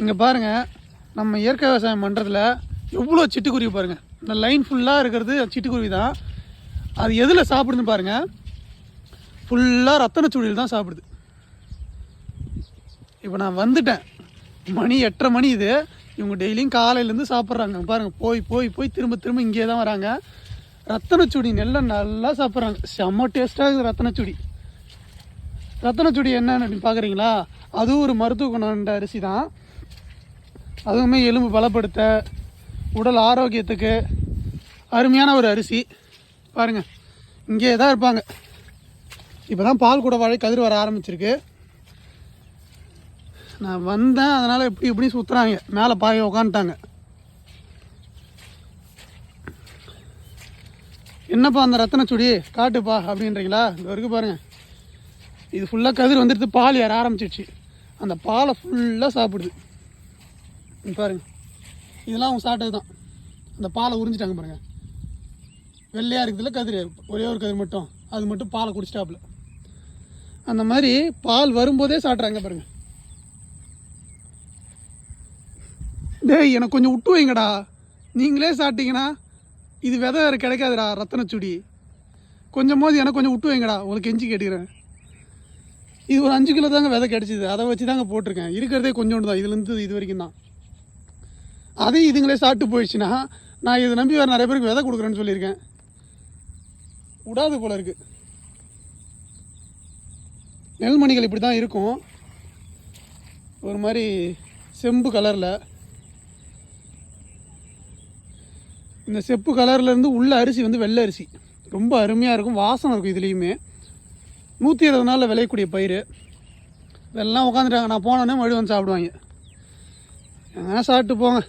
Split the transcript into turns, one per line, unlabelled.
இங்கே பாருங்கள் நம்ம இயற்கை விவசாயம் பண்ணுறதுல எவ்வளோ சிட்டுக்குருவி பாருங்கள் இந்த லைன் ஃபுல்லாக இருக்கிறது சிட்டுக்குருவி தான். அது எதில் சாப்பிடுதுன்னு பாருங்கள் ஃபுல்லாக ரத்தனச்சூழியில் தான் சாப்பிடுது. இப்போ நான் வந்துட்டேன். மணி எட்டரை மணி இது. இவங்க டெய்லியும் காலையிலேருந்து சாப்பிட்றாங்க. பாருங்கள் போய் போய் போய் திரும்ப திரும்ப இங்கே தான் வராங்க. ரத்தனச்சூடி நெல்லை நல்லா சாப்பிட்றாங்க. செம்ம டேஸ்ட்டாக இருக்குது ரத்தனச்சூடி ரத்தனச்சுடி என்னன்னு அப்படின்னு பார்க்குறீங்களா அதுவும் ஒரு மருத்துவ குணம் அரிசி தான். அதுவுமே எலும்பு பலப்படுத்த உடல் ஆரோக்கியத்துக்கு அருமையான ஒரு அரிசி. பாருங்கள் இங்கே தான் இருப்பாங்க. இப்போ தான் பால் கூட வாழை கதிர் வர ஆரம்பிச்சிருக்கு. நான் வந்தேன் அதனால் எப்படி இப்படி சுற்றுறாங்க மேலே பாய உக்காந்துட்டாங்க. என்னப்பா அந்த ரத்தனச்சுடி காட்டுப்பா அப்படின்றீங்களா? இங்கே வரைக்கும் பாருங்கள் இது ஃபுல்லாக கதிர் வந்துடுது பால் ஏற ஆரம்பிச்சிடுச்சு. அந்த பாலை ஃபுல்லாக சாப்பிடுது. பாருங்கள் பாருங்க. இதெல்லாம் அவங்க சாப்பிட்டது தான். அந்த பாலை உறிஞ்சிட்டாங்க பாருங்க. வெள்ளையாக இருக்குதுல கதிர். ஒரே ஒரு கதிர் மட்டும். அது மட்டும் பாலை குடிச்சிட்டாப்புல. அந்த மாதிரி பால் வரும்போதே சாப்பிட்றாங்க பாருங்க. டேய் எனக்கு கொஞ்சம் விட்டு வைங்கடா. நீங்களே சாப்பிட்டீங்கன்னா இது விதை வேறு கிடைக்காதுடா ரத்தனச்சுடி கொஞ்சமாவது எனக்கு கொஞ்சம் விட்டு வைங்கடா. உங்களுக்கு கெஞ்சி கேட்டுக்கிறேன். இது ஒரு அஞ்சு கிலோ தாங்க விதை கிடச்சிது. அதை வச்சு தாங்க போட்டிருக்கேன். இருக்கிறதே கொஞ்சோண்டு தான். இதுலேருந்து இது வரைக்கும் தான். அதையும் இதுங்களே சாப்பிட்டு போயிடுச்சுன்னா நான் இதை நம்பி வேறு நிறைய பேருக்கு விதை கொடுக்குறேன்னு சொல்லியிருக்கேன். விடாது போல இருக்கு. நெல்மணிகள் இப்படி தான் இருக்கும். ஒரு மாதிரி செம்பு கலரில். இந்த செப்பு கலர்லேருந்து உள்ள அரிசி வந்து வெள்ளை அரிசி. ரொம்ப அருமையாக இருக்கும். வாசனை இருக்கும் இதுலேயுமே. நூற்றி இருபது நாளில் விளையக்கூடிய பயிர் இதெல்லாம் உட்காந்துட்டாங்க நான் போனோடனே மறுபடியும் வந்து சாப்பிடுவாங்க. ஏன்னா சாப்பிட்டு போங்க.